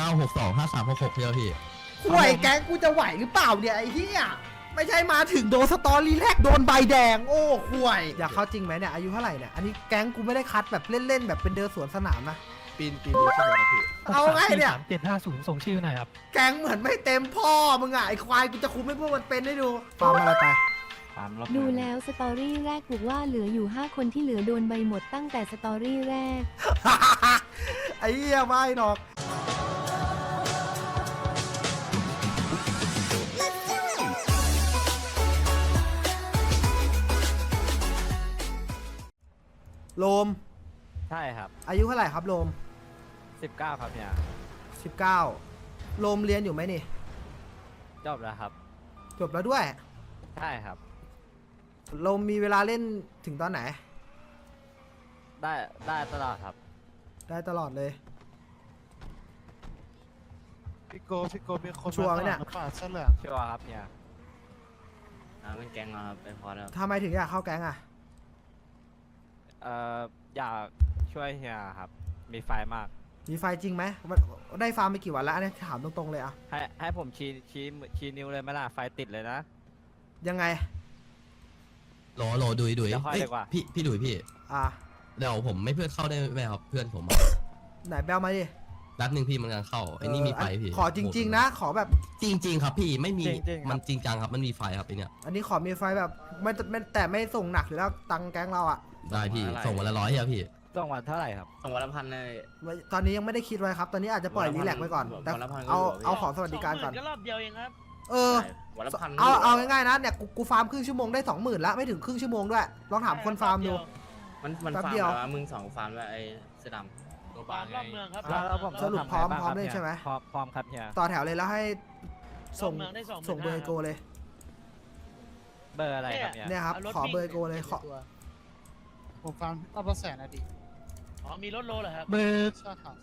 ก้าหกสองห้าสามหกหกเพียวพี่ ห่วยแก๊งกูจะไหวหรือเปล่าเนี่ยไอ้เหี้ยไม่ใช่มาถึงโดนสตอรี่แรกโดนใบแดง โอ้ห่วยอยากเข้าจริงไหมเนี่ยอายุเท่าไหร่เนี่ยอันนี้แก๊งกูไม่ได้คัดแบบเล่นๆแบบเป็นเดินสวนสนามนะปีนปีนดูขึ้นมานะพี่เอาไงเนี่ยเจ็ดห้าศูนย์ส่งชื่อหน่อยครับแก๊งเหมือนไม่เต็มพ่อมึงอะไอ้ควายกูจะคุมให้พวกมันเป็นให้ดูฟาร์มอะไรไปดูแล้วสตอรี่แรกบอกว่าเหลืออยู่ 5 คนที่เหลือโดนใบหมดตั้งแต่สตอรี่แรกไอ้เหี้ยไม่หรอก โลม ใช่ครับ อายุเท่าไหร่ครับโลม 19 ครับเนี่ย19 โลมเรียนอยู่ไหมนี่ จบแล้วครับ จบแล้วด้วย ใช่ครับ โลมมีเวลาเล่นถึงตอนไหน ได้ได้ตลอดครับ ได้ตลอดเลย พี่โกพี่โกมีคนชัวร์ไหมเนี่ยาป่าเสื้อเหลือง ชัวร์ครับเนี่ย อ่าเป็นแก๊งเราครับเป็นพอแล้ว ทำไมถึงอยากเข้าแก๊งอะ เอ่ออยากช่วยเฮียครับ มีไฟมาก มีไฟจริงไหมมันได้ฟาร์มไปกี่วันแล้วอันนี้ถามตรงๆเลยอะให้ให้ผมชี้ชี้มือชี้นิ้วเลยไหมล่ะไฟติดเลยนะ ยังไง โหลโหลดุยดุยเดี๋ยวค่อยเอ้ยดีกว่า พี่พี่ดุยพี่อะเดี๋ยวผมไม่เพื่อนเข้าได้ไหมครับเพื่อนผมอะไหนแบลมาดินัดหนึ่งพี่มันกำลังเข้าไอ้นี่มีไฟพี่ขอจริง ๆ นะ ขอแบบจริง ๆ ครับพี่ไม่มีจริงๆครับ มันจริงจังครับมันมีไฟครับไอเนี่ยอันนี้ขอมีไฟแบบไม่ไม่แต่ไม่ส่งหนักอยู่แล้วตังค์แก๊งเราอะ ได้พี่ส่งวันละร้อยอะพี่ต้องวันเท่าไหร่ครับสองวันละพันเลยตอนนี้ยังไม่ได้คิดไว้ครับ ตอนนี้อาจจะปล่อยวันละรีแลกซ์ไว้ก่อน วันแต่ละพันก็เอาอยู่อะพี่เอาของสวัสดิการก่อน ก็รอบเดียวเองครับเออใช่วันละพันเอาเอาง่ายๆนะเนี่ยกูกูฟาร์มครึ่งชั่วโมงได้สองหมื่นละไม่ถึงครึ่งชั่วโมงด้วย ลองถามคนฟาร์มดู มันมันแป๊บฟาร์มเดียว แล้วมึงสองฟาร์มแล้วไอ้เสื้อดำฟาร์มรอบเมืองครับแล้วแล้วผมสรุปต้งพร้อมทำไงบ้างพร้อมคบเลยนี่ใช่ไหม พร้อมพร้อมครับเฮียต่อแถวเลยแล้วให้ส่งรอบเมืองได้25,000ส่งเบอร์โกเลย เบอร์อะไรครับเนี่ยเนี่ยครับารถขอวิ่งเบอร์โกเลยขอ ผมฟังรอบละแสนอะดิอ๋อมีรถโลเหรอครับ เบอร์ใช่ครับ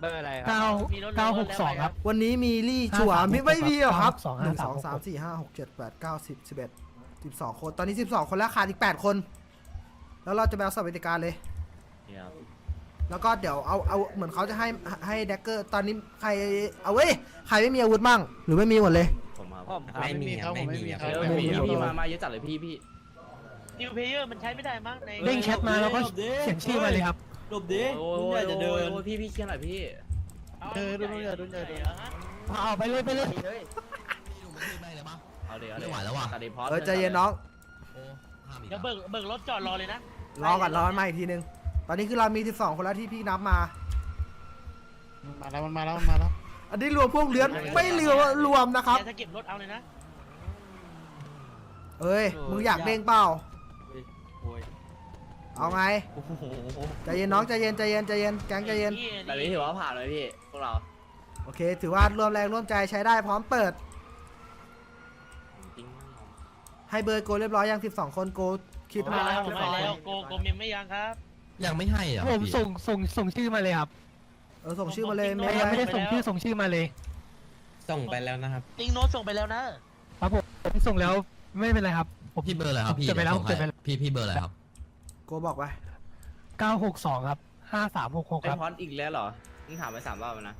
เบอร์อะไรครับเก้ามีรถเก้าหรกถสองแล้วครับ วันนี้มีรี่ชัวร์ห้าสามไม่ไม่มีหรอกครับสองหห้านึ่งสามสองหกสามสี่ห้าหกเจ็ดแปดเก้าสิบสิบเอ็ดสิบสองคน ตอนนี้สิบสองคนแล้วขาดอีกแปดคน แล้วเราจะไปเอาสวัสดิการเลยเนี่ยครับแล้วก็เดี๋ยวเอาเอาเหมือนเขาจะให้ให้แดกเกอร์ ตอนนี้ใครเอาเว้ยใครไม่มีอาวุธมั่งหรือไม่มีหมดเลย ผมครับผมครับไม่มีครับไม่มีครับไม่มีพี่ครับ พี่มา มาเยอะจัดเลยพี่พี่ นิวเพเยอร์มันใช้ไม่ได้มั้งในเด้งแชทมาแล้วก็เขียนชื่อมาเลยครับโอ้ยโอ้ยโอ้ยโอ้ยพี่พี่เคลียร์หน่อยพี่เออรุ่นใหญ่รุ่นใหญ่รุ่นใหญ่เอาไปเลยไปเลยไม่เลยปะเอาเดี๋ยวเอาไม่เดี๋ยวไหวแล้วว่ะตัดดิพอสเออใจเย็นน้องโอ้ห้ามอีกเดี๋ยวอะเบิกเบิกรถจอดรอเลยนะรอก่อนรอมันมาอีกทีนึงตอนนี้คือเรามี 12 คนแล้วที่พี่นับมา มาแล้วมันมาแล้วมันมาแล้ว อันนี้รวมพวกเลื้อนไม่เรือว่ารวมนะครับเดี๋ยวถ้าเก็บรถเอาเลยนะเอ้ย มึงอยากเด้งเปล่าโอ้ย เอาไงโอ้โหใจเย็นน้องใจเย็นใจเย็นใจเย็นแก๊งใจเย็น แบบนี้ถือว่าผ่านไหมพี่พวกเรา โอเค ถือว่าร่วมแรงร่วมใจใช้ได้พร้อมเปิดจริงให้เบอร์โกเรียบร้อยยัง 12 คนโกคิดมามาแล้แล้ววมาแล้วโกโกเมมไม่ยังครับ ยังไม่ให้อะผมพี่ส่งส่งส่งชื่อมาเลยครับเออส่งชื่อมาเลยผมไม่แต่ยังไม่ได้ได้ส่งชื่อส่งชื่อมาเลย ส่งไปแล้วนะครับติงโน้ตส่งไปแล้วนะครับผมผมส่งแล้วไม่เป็นไรครับผมพี่เบอร์อะไรครับพี่จดไปแล้วเดี๋ยผมจดไปแล้วให้พี่พี่เบอร์อะไรครับ โกบอกไปเก้าหกสองครับห้าสามหกหกไอ้ครับ พอสอีกแล้วเหรอมึงถามไปสามรอบแล้วนะ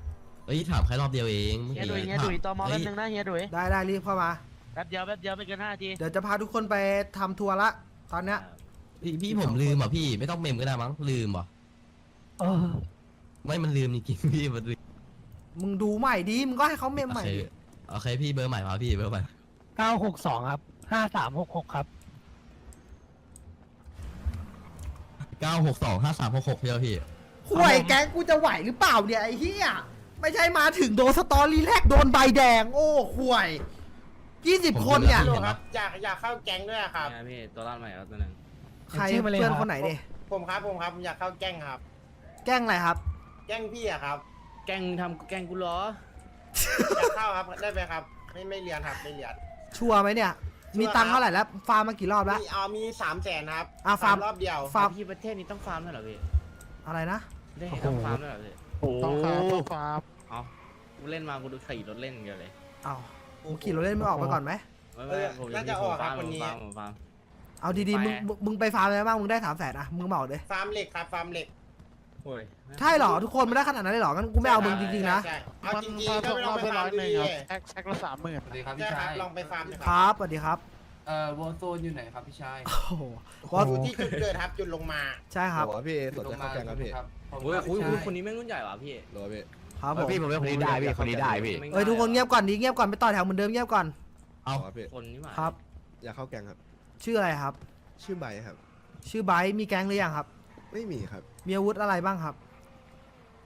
เอ้ยถามแค่รอบเดียวเองเฮียดุยเฮียดุยตอมอแป๊บนึงนะเฮียดุยได้ได้รีบเข้ามา แป๊บเดียวแป๊บเดียวไม่เกินห้านาที เดี๋ยวจะพาทุกคนไปทำทัวร์ละตอนเนี้ย พี่พี่ผมลืมอะพี่ไม่ต้องเมมก็ได้มั้งลืมว่ะเออ ไม่มันลืมจริงๆพี่มันลืมมึงดูใหม่ดีมึงก็ให้เขาเมมโอใหม่เคดิโอเคพี่เบอร์ใหม่ครับพี่เบอร์ใหม่เก้าหกสองครับห้าสามหกหกครับ เก้าหกสองห้าสามหกหกพี่พี่ ห่วยแก๊งกูจะไหวหรือเปล่าเนี่ยไอ้เหี้ยไม่ใช่มาถึงโดนสตอรี่แรกโดนใบแดง โอ้ห่วย20คนเนี่ยผมดูแล้วอยากอยากเข้าแก๊งด้วยอะครับ เนี่ยพี่ตัวร้านใหม่แล้วตัวหนึงใครชื่อมาเลยเพื่อนครับคนไหนดิผมครับผมครับผมอยากเข้าแก๊งครับ แกล้งอะไรครับ แก๊งพี่อะครับแกล้งทำแกล้งกูเหรอ อยากเข้าครับได้ไหมครับ ไม่ไม่เรียนครับไม่เรียนชัวร์ไหมเนี่ย มีตังค์เท่าไหร่แล้วฟาร์มมากี่รอบแล้ว มีเอามีสามแสนครับอะฟาร์ม รอบเดียวฟาร์มพี่ประเทศนี้ต้องฟาร์มด้วยเหรอพี่อะไรนะ ได้เห็นต้องฟาร์มด้วยเหรอพี่ต้องฟาร์มต้องฟาร์มเอากูเล่นมากูดูขี่รถเล่นอย่างเดียวเลยเอามึงขี่รถเล่นไม่ออกไปก่อนไหม ไม่ไม่ผมจะมีผมฟาร์มผมฟาร์มผมฟาร์ม เอาดีๆ มึงมึงมึงไปฟาร์มอะไรบ้าง มึงได้สามแสนอะมึงเหมาเลย ฟาร์มเหล็กครับฟาร์มเหล็ก โอ้ยใช่เหรอทุกคนไม่ได้ขนาดนั้นเลยเหรองั้นกูไม่เอามึงจริงๆนะใช่เอามันจริงพาๆก็ส่งไม่รต้ออบงไปไปร้ฟาอร์ยมหนึ่งดีครับแท็กแท็กละสามหมื่นสวัสดีครับใช่พี่ครัชาบย ลองไปฟาร์มดูคครับรับสวัสดีครับเอ่อวอลโซนอยู่ไหนครับพี่ชายโอ้โหบอสอยู่ที่จุดเกิดครับจุดลงมาใช่ครับโอ้พี่สนใจข้าวแกงครับพี่โอ้ยคุยคุยคนนี้แม่งรุ่นใหญ่ว่ะพี่โหลพี่ครับผมพี่ผมเป็นคนนี้ได้พี่คนนี้ได้พี่เอ้ยทุกคนเงียบก่อนดิเงียบก่อนไปต่อแถวเหมือนเดิมเงียบก่อนเอาเอาพี่คนนี้หว่าครับ อยากข้าวแกงครับ ชื่ออะไรครับ ชื่อใบครับชื่อไบร์ทมีแก๊งหรือยังครับ ไม่มีครับ มีอาวุธอะไรบ้างครับ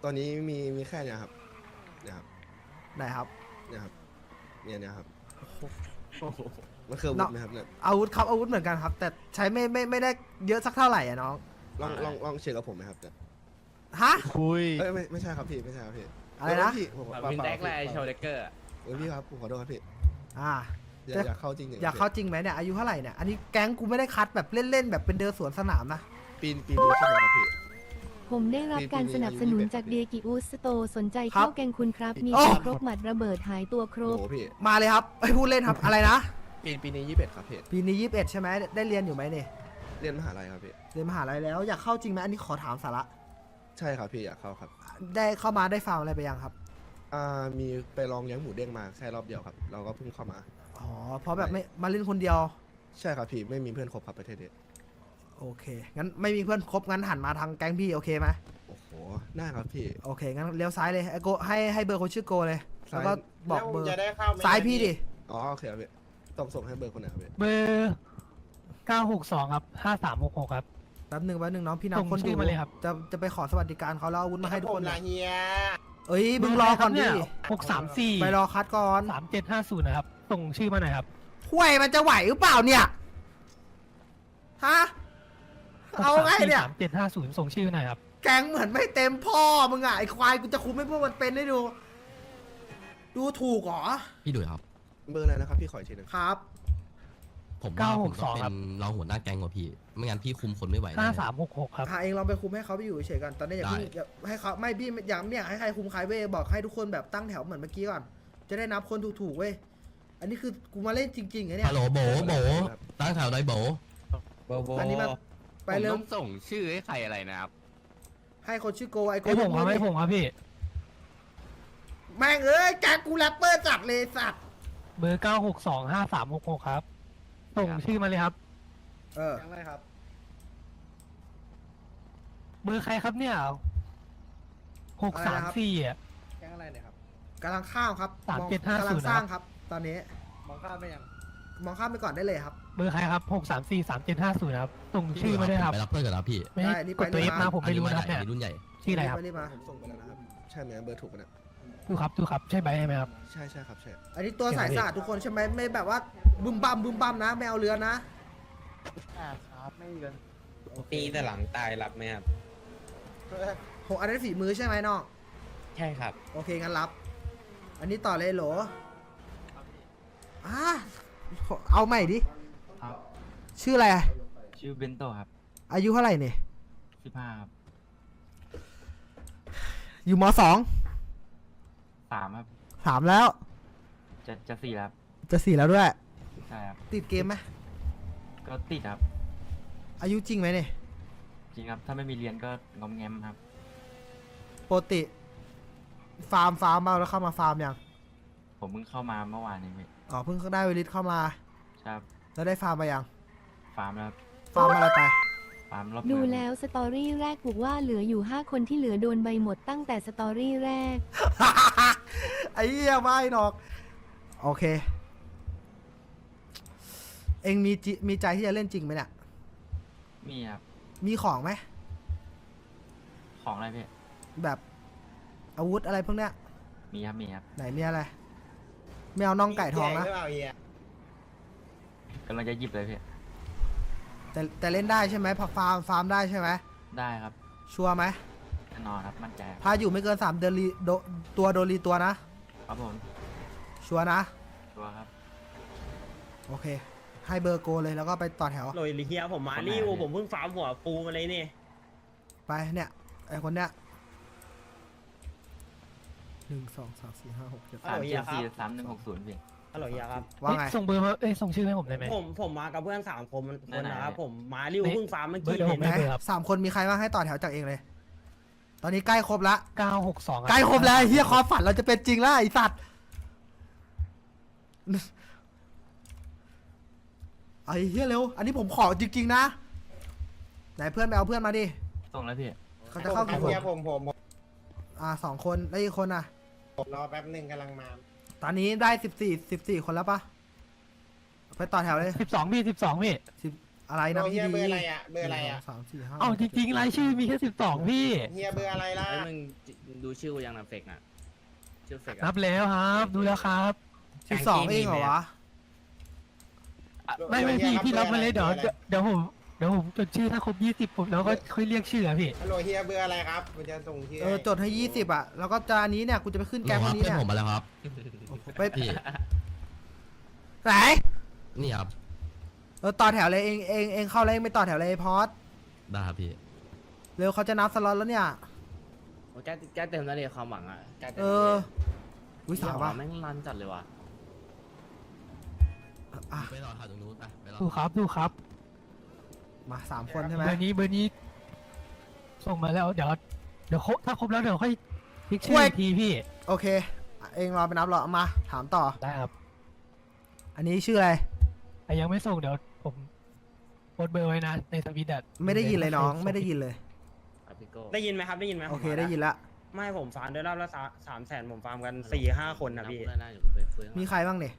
ตอนนี้มีมีแค่เนี้ยครับเนี่ยครับไหนครับเนี่ยครับเนี่ยเนี่ยครับมันคืออาวุธไหมครับเนี่ยอาวุธครับอาวุธเหมือนกันครับ แต่ใช้ไม่ไม่ไม่ได้เยอะสักเท่าไหร่อะน้องลองลองลองเช็คกับผมไหมครับเนี่ยฮะ คุย เอ้ยไม่ไม่ใช่ครับพี่ไม่ใช่ครับพี่อะไรนะเพี่ผมแบบเปล่าวินเปแดล่ากแลไอพี่โชว์เดกเกอร์อะเอ้ยพี่ครับผมขอโทษครับพี่อ่า อยากอยากเข้าจริงอยากเข้าจริงไหมเนี่ยอายุเท่าไหร่เนี่ยอันนี้แก๊งกูไม่ได้คัดแบบเล่นๆแบบเป็นเดินสวนสนามนะ ปีนปีนี้ใช่ไหมครับพี่ ผมได้รับการสนับสนุนจากเดียกิอุสโตสนใจครัเข้าบแกงคุณครับ มีโอ้ครบหมัดระเบิดหายตัวครโอ้บโหพี่มาเลยครับไอ้ยพูดเล่นครับ อะไรนะ ปีปีนี้ยี่สิบเอ็ดครับพี่ปีนี้ยี่สิบเอ็ดใช่ไหมได้เรียนอยู่ไหมเนี่ยเรียนมหาลัยครับพี่เรียนมหาลัยแล้วอยากเข้าจริงไหมอันนี้ขอถามสาระ ใช่ครับพี่อยากเข้าครับ ได้เข้ามาได้ฟาร์มอะไรไปยังครับ อ่ามีไปลองเลี้ยงหมูเด้งมาแค่รอบเดียวครับ เราก็เพิ่งเข้ามา อ๋อเพราะแบบไม่มาเล่นคนเดียว ใช่ครับพี่ไม่มีเพื่อนคบครับประเทศนี้ โอเค งั้นไม่มีเพื่อนครบงั้นหันมาทางแก๊งพี่โอเคไหมโอ้โหได้ครับพี่ โอเค งั้นเลี้ยวซ้ายเลยไอโกให้ให้เบอร์คนชื่อโกเลยแล้วก็บอกแล้วเบอร์จะได้เข้าไหมซ้ายพี่ดิอ๋อโอเคครับพี่ต้องส่งให้เบอร์คนไหนครับพี่เบอร์เก้าหกสองครับห้าสามหกหกครับ แป๊บหนึ่งแป๊บหนึ่งน้องพี่ส่งนำคนชื่ดูอมาเลยครับ จะจะไปขอสวัสดิการเขาแล้วเอาอาวุธมาให้ทุกผคมนละเฮียเอ้ยมึงรอก่อนดิหกสามสี่ไปรอคัดก่อนสามเจ็ดห้าศูนย์นะครับ ส่งชื่อมาหน่อยครับ ห่วยมันจะไหวหรือเปล่าเนี่ยฮะ เอาไงเนี่ย สามเจ็ดห้าศูนย์ส่งชื่อหน่อยครับ แก๊งเหมือนไม่เต็มพ่อมึงอะไอควายกูจะคุมให้พวกมันเป็นให้ดู ดูถูกเหรอพี่ดุยครับ เบอร์อะไรนะครับพี่ขออีกทีหนึงครับ ผมว่าผมต้อง962เป็ครับนเราหัวหน้าแก๊งกว่าพี่ ไม่งั้นพี่คุมคนไม่ไหวห้าแน่สามหกหกครับ หาเองลองไปคุมให้เขาไปอยู่เฉยๆก่อนตอนนี้อย่าเพิ่งได้ อย่าให้เขาไม่พี่อยากไม่อยากให้ใครคุมใครเว้ยบอกให้ทุกคนแบบตั้งแถวเหมือนเมื่อกี้ก่อน จะได้นับคนถูกๆเว้ยอันนี้คือกูมาเล่นจริงๆไงเนี่ยฮัลโหลโบโบตั้งแถวได้โบอันนี้มัน ไปเริ่มส่งชื่อให้ใครอะไรนะครับ ให้คนชื่อโกไอโกให้ผมยกครับมือให้ดิผมครับพี่ แม่งเอ้ยแก๊งกูแรปเปอร์จัดเลยสัตว์เบอร์เก้าหกสองห้าสามหกหกครับ ส่งชื่อมาเลยครับ เออยังไงครับ เบอร์ใครครับเนี่ยหกสามสี่อะ แก๊งอะไรเนี่ยครับกำลังข้ามครับสามมองเจ็ดห้าศูนย์ กำลังสร้างครับ ตอนนี้มองข้ามไปยัง มองข้ามไปก่อนได้เลยครับ เบอร์ใครครับหกสามสี่สามเจ็ดห้าศูนย์ครับส่งชื่อมาด้วยครับไปรับเพื่อนกันแล้วพี่ไม่ได้นี่กไปดตัวนี่เอฟมามาผมไม่รู้นะครับอัเนี่ยรุ่นใหญ่ชื่ออะไรครับรีบมาผมส่งไปแล้วนะครับใช่ไหมเบอร์ถูกปะเนี่ยดูครับดูครับใช่ใบใช่ไหมครับใช่ใช่ครับใช่อันนี้ตัวสายสะอาดทุกคนใช่ไหมไม่แบบว่าบึมบัมบึมบัมนะไม่เอาเรือนะอ่าครับไม่เกินปีแต่หลังตายรับไหมครับโหอันนั้นฝีมือใช่ไหมน้องใช่ครับ โอเคงั้นรับ อันนี้ต่อเลยโหลอ่า เอาใหม่ดิ ครับ ชื่ออะไรชื่อเบนโตครับอายุเท่าไหร่เนี่ย สิบห้าครับอยู่มสอง สามครับ สามแล้ว จะจะสี่ครับจะสี่แล้วด้วย ใช่ครับ ติดเกมไหมก็ติดครับ อายุจริงไหมเนี่ย จริงครับ ถ้าไม่มีเรียนก็งอมแงมครับ ปกติ ฟาร์มฟาร์มเอาแล้วเข้ามาฟาร์มยัง ผมเพิ่งเข้ามาเมื่อวานนี้พี่ อ๋อเพิ่งได้เวลิตเข้ามา ครับ แล้วได้ฟาร์มมายัง ฟาร์มแล้วครับฟาร์มอะไรไป ฟาร์มรอบดูเมืองแล้วสตอรี่แรกบอกว่าเหลืออยู่ 5 คนที่เหลือโดนใบหมดตั้งแต่สตอรี่แรก ไอ้เหี้ยไม่หรอก โอเค เองมีจิมีใจที่จะเล่นจริงไหมเนี่ย มีครับมีของไหม ของอะไรพี่แบบอาวุธอะไรพวกเนี้ย มีครับมีครับ ไหนมีอะไร ไม่เอาน่องไก่ทองนะหรือเปล่าเฮียกำลังจะหยิบเลยพี่ แต่แต่เล่นได้ใช่ไหมพอฟาร์มฟาร์มได้ใช่ไหมได้ครับชัวร์ไหมแน่นอนครับมั่นใจครับถ้าอยู่ไม่เกินสามเดือนรีโดตัวโดนรีตัวนะครับผมชัวร์นะชัวร์ครับ โอเค ให้เบอร์โกเลยแล้วก็ไปต่อแถว โรยเฮียผมมาคนไหนนี่เนี่ยผมเพิ่งฟาร์มหัวปูมาเลยนี่ ไปเนี่ยไอคนเนี้ย หนึ่งสองสามสี่ห้าหกเจ็ดอ้าสาวมเฮีเจ็ยดครับสี่สามหนึ่งหกศูนย์พี่ ฮัลโหลเฮียครับ ว่าไงเฮ้ยส่งเบอร์มาเอ้ยส่งชื่อให้ผมได้ไหม ผมผมมากับเพื่อนสามคนคนไหนๆนะครับผมมาริวไม่เพิ่งฟาร์มเมื่อเบอร์กี้เดี๋ยวเลผยมนะให้เบอร์ครับ สามคนมีใครบ้างให้ต่อแถวจากเองเลย ตอนนี้ใกล้ครบละเก้าหกสองใกล้ครบแล้วไอ้เฮียความฝันเราจะเป็นจริงแล้วไอ้สัตว์ไอ้เฮียเร็ว อันนี้ผมขอจริงๆนะ ไหนเพื่อนไปเอาเพื่อนมาดิ ส่งแล้วพี่ เขาจะเข้าผกี่มคนเฮียผมผมผมอ่าสองคน แล้วอีกคนอะผม รอแป๊บหนึ่งกำลังมา ตอนนี้ได้สิบสี่สิบสี่คนแล้วปะไปต่อแถวเลยสิบสองพี่สิบสองพี่ สิบอะไรนะโอ้เฮีพี่ยดีเบอร์อะไรอะเบอร์อะไรอะสามสี่ห้าเอ้าจริงๆรายชื่อมีแค่สิบสองพี่ เฮียเบอร์อะไรล่ะมึงดูชื่อยังนะเฟกอะ ชื่อเฟกนับแล้วครับ ดูแล้วครับสิบสองเองเหรอวะอะไม่ไม่พี่พี่รับมาเลยเดี๋ยวเดี๋ยวเดี๋ยวผม เดี๋ยวผมจดชื่อถ้าครบยี่สิบผมแล้วก็ค่อยเรียกชื่ออะพี่ ฮัลโหลเฮียเบอร์อะไรครับผมจะส่งชื่อเออจดให้ยี่สิบอะ แล้วก็จานนี้เนี่ยกูจะไปขึ้นโหลแก๊งควัรับนนี้เพื่อนเนี่ยผมมาแล้วครับไปพี่ไหนนี่ครับเออต่อแถวเลยเองเองเองเข้าเลยเองไม่ต่อแถวเลยพอดได้ครับพี่เร็วเขาจะนับสล็อตแล้วเนี่ยแก้แก้เต็มแล้วเลยความหวังอะแก้เต็มเออวิสาว่ะปะแม่งรันจัดเลยว่ะอะไปรอถ่ายตรงนู้นไปไปรอดูครับดูครับ มาสามคนใช่ไหมเบอร์นี้เบอร์นี้ ส่งมาแล้วเดี๋ยวเดี๋ยวครบถ้าครบแล้วเดี๋ยวค่อยพิกชื่ออีกทีพี่โอเคอะเองรอไปนับรอเอามา ถามต่อ ได้ครับอันนี้ชื่ออะไร แต่ยังไม่ส่งเดี๋ยวผมโพสต์เบอร์ไว้นะในทวิตอะไม่ได้ยินเลยน้อง ไม่ได้ยินเลยอาปิโก้ได้ยินไหมครับได้ยินไหมโอเค ผมมาได้ยินละ ไม่ผมฟาร์มได้รอบละสามแสนผมฟาร์มกันสี่ห้าคนนะพี่ ได้ได้อยู่ไปคุยข้างหลัง มีใครบ้างเนี่ย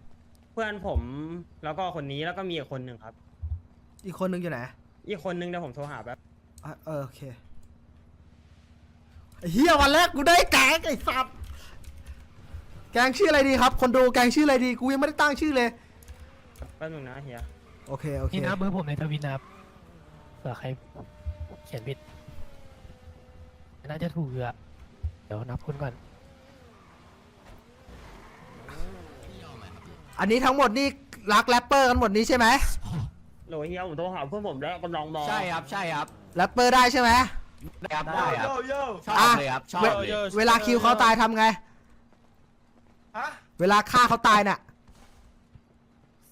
เพื่อนผมแล้วก็คนนี้แล้วก็มีอีกคนหนึ่งครับ อีกคนนึงอยู่ไหน อีกคนนึงเดี๋ยวผมโทรหาแป๊บอะเออโอเคไอ้เฮียวันแรกกูได้แกงไอ้สัตว์แกงชื่ออะไรดีครับ คนดูแกงชื่ออะไรดีกูยังไม่ได้ตั้งชื่อเลย แป๊บนึงนะเฮียโอเคโอเคนี่นะเบอร์ผมในทวิตนะครับเผื่อใครเขียนผิดน่าจะถูกอยู่อะเดี๋ยวนับคนก่อนพี่ยอมไหมครับพี่อันนี้ทั้งหมดนี่รักแรปเปอร์กันหมดนี้ใช่ไหม โหลเฮียผมโทรหาเพื่อนผมแล้วกำลังมองใช่ครับใช่ครับแรปเปอร์ได้ใช่ไหม ได้ครับได้ครับชอบอะเลยครับชอบเวเลย เวลาคิวเขาตายทำไง ฮะเวลาฆ่าเขาตายน่ะ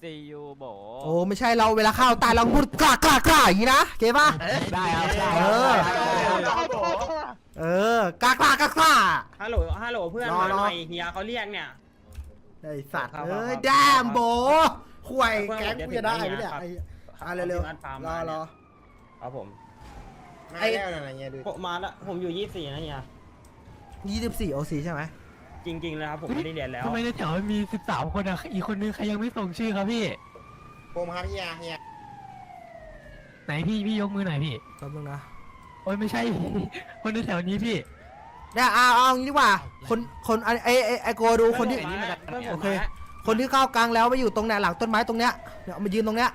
ซียูโบโอ้ไม่ใช่เราเวลาฆ่าเขาตายเราพูดกล้ากล้ากล้าอย่างนี้นะเก็บป่ะ ได้ครับใช่เออ เออกล้ากล้ากล้ากล้า ฮัลโหลฮัลโหลเพื่อนรอมารอ หน่อยเฮียเขาเรียกเนี่ย ไอ้สัตว์ครับเอ้ยครับแดมโบห่วยเพื่อนแก๊งผมกูจะได้ไหมเดี๋เนี่ยยวไอ้ถึง อะเร็วเอาที่นัดฟาร์มๆรอมาเนี่ยรอครับผมมาไอ้แล้วนะเฮียดูผมมาแล้วผมอยู่ยี่สี่นะเฮียยี่สิบสี่โอซีใช่ไหมจริงๆเลยครับผมไม่ได้เรียนแล้วทำไมในแถวมันมีสิบสามคนอะอีกคนนึงใครยังไม่ส่งชื่อครับพี่ผมครับเฮียเฮียไหนพี่พี่ยกมือหน่อยพี่แป๊บนึงนะโอ้ยไม่ใช่คนในแถวนี้พี่เนี่ยเอาเอาอย่างนี้ดีกว่า คนคนไอ้ไอ้ไอ้ไอ้โกดูคนที่เพื่อผมโอเคมาแล้วคนที่เข้ากลางแล้วมาอยู่ตรงไหนหลังต้นไม้ตรงเนี้ยเนี่ยเอามายืนตรงเนี้ย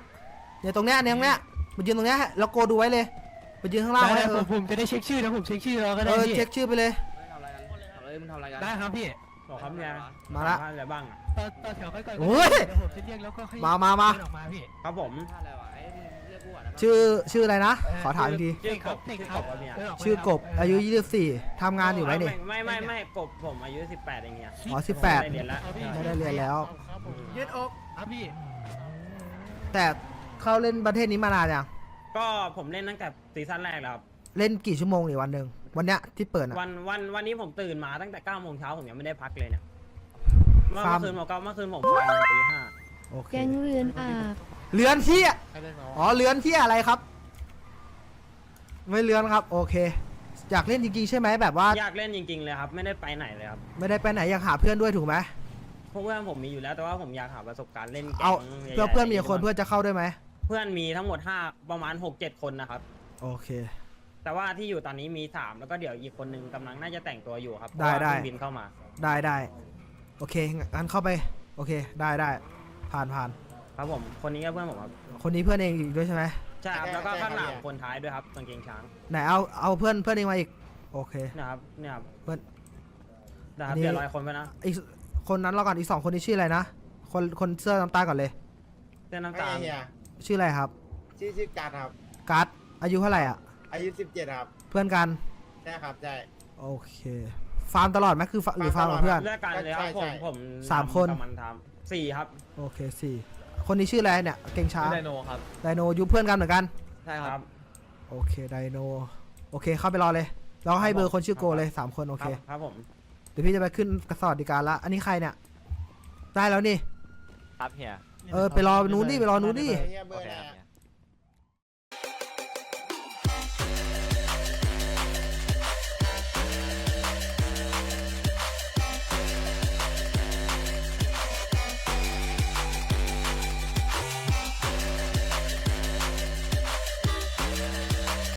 เนี่ยตรงเนี้ยเนี่ยตรงเนี้ยมายืนตรงเนี้ยแล้วโกดูไว้เลยมายืนข้างล่างได้ไว้ได้เอผอมผมจะได้เช็คชื่อนะผมเช็คชื่อแล้วก็เอได้อพี่เช็คชื่อไปเลยเฮ้ยมึงทำอะไรกันได้ครับพี่บอกครับเนี่ยมาละ อะไรบ้างอะต่อต่อแถวไปก่อนโอ้ยเดี๋ยวผมจะเรียกแล้วก็ให้มามามา เดินออกมาพี่ครับผมอะไรวะไอ้มึงเรียกกูอะนะชื่อชื่ออะไรนะ ขอถามอีกที ชื่อกบเด็กชื่อคกรับบครับเนี่ย เดินกมชื่อกบครัอายุ 24ทำงานอยู่ไหมนี่ ไม่ไม่ไม่กบผมอายุสิบแปดเองเนี่ย อ๋อไม่ได้เรียนแล้ว ไม่ได้เรียนแล้วยืดอกครับพี่แต่ เข้าเล่นประเทศนี้มานานยังก็ผมเล่นตั้งแต่ซีซั่นแรกแล้วครับเล่นกี่ชั่วโมงนี่วันหนึ่งวันเนี้ยที่เปิดอะวันวันวันนี้ผมตื่นมาตั้งแต่เก้าโมงเช้าผมยังไม่ได้พักเลยเนี่ยเมื่อฟาร์มเมื่อคืนผมก็เมื่อคืนผมฟาร์มตีห้าโอเคแก๊งเรือนอาบเรือนที่อ๋อเรือนที่อะไรครับ ไม่เรือนครับ โอเค อยากเล่นจริงๆใช่ไหมแบบว่าอยากเล่นจริงๆเลยครับ ไม่ได้ไปไหนเลยครับไม่ได้ไปไหนอยากหาเพื่อนด้วยถูกไหมเพราะเพื่อนผมมีอยู่แล้วแต่ว่าผมอยากหาประสบการณ์เล่นแก๊เอางใหญ่ๆเพื่อเพื่อนมีคนย่างเพื่อนจะเข้าด้วยไหม เพื่อนมีทั้งหมดห้าประมาณหกเจ็ดคนนะครับ โอเค แต่ว่าที่อยู่ตอนนี้มีสามแล้วก็เดี๋ยวอีกคนนึงกำลังน่าจะแต่งตัวอยู่ครับได้เพราะว่าได้เพิ่งบินเข้ามา ได้ได้โอเคงั้นเข้าไป โอเค ได้ได้ผ่านผ่านครับผมคนนี้ก็เพื่อนผมครับคนนี้เพื่อนเองอีกด้วยใช่ไหมใช่ครับแล้วก็ข้างหลังคนท้ายด้วยครับกางเกงช้างไหนเอาเอาเพื่อนเพื่อนเองมาอีก โอเค นะครับเนี่ยครับเพื่อนนะครับอันนี้ เดี๋ยวรอยคนไปนะอีกคนนั้นเราก่อนอีกสองคนนี้ชื่ออะไรนะคนคนเสื้อน้ำตาลก่อนเลยเส้นน้ำไม่ตาลเฮีย ชื่ออะไรครับ ชื่อชื่อการครับ กัดอายุเท่าไหร่อะ อายุสิบเจ็ดครับเพื่อนกัน ใช่ครับใช่ โอเค ฟาร์มตลอดไหมคือฟาหรือฟาร์มกับเพื่อน เลือกกันเลยครับผมผมสามคนสี่ครับโอเคสี่คนนี้ชื่ออะไรเนี่ย เก่งช้า ไดโนครับ ไดโนอายุเพื่อนกันเหมือนกัน ใช่ครับ โอเคไดโน โอเคเข้าไปรอเลย เราให้เบอร์คนชื่อโกเลยสามคนโอเคครับผม เดี๋ยวพี่จะไปขึ้นกระสอดดีการละ อันนี้ใครเนี่ย ได้แล้วนี่ ครับเฮีย เออไปรอนู้นี่ไปรอนู้นดิ เบอร์เนี่บอร์นี่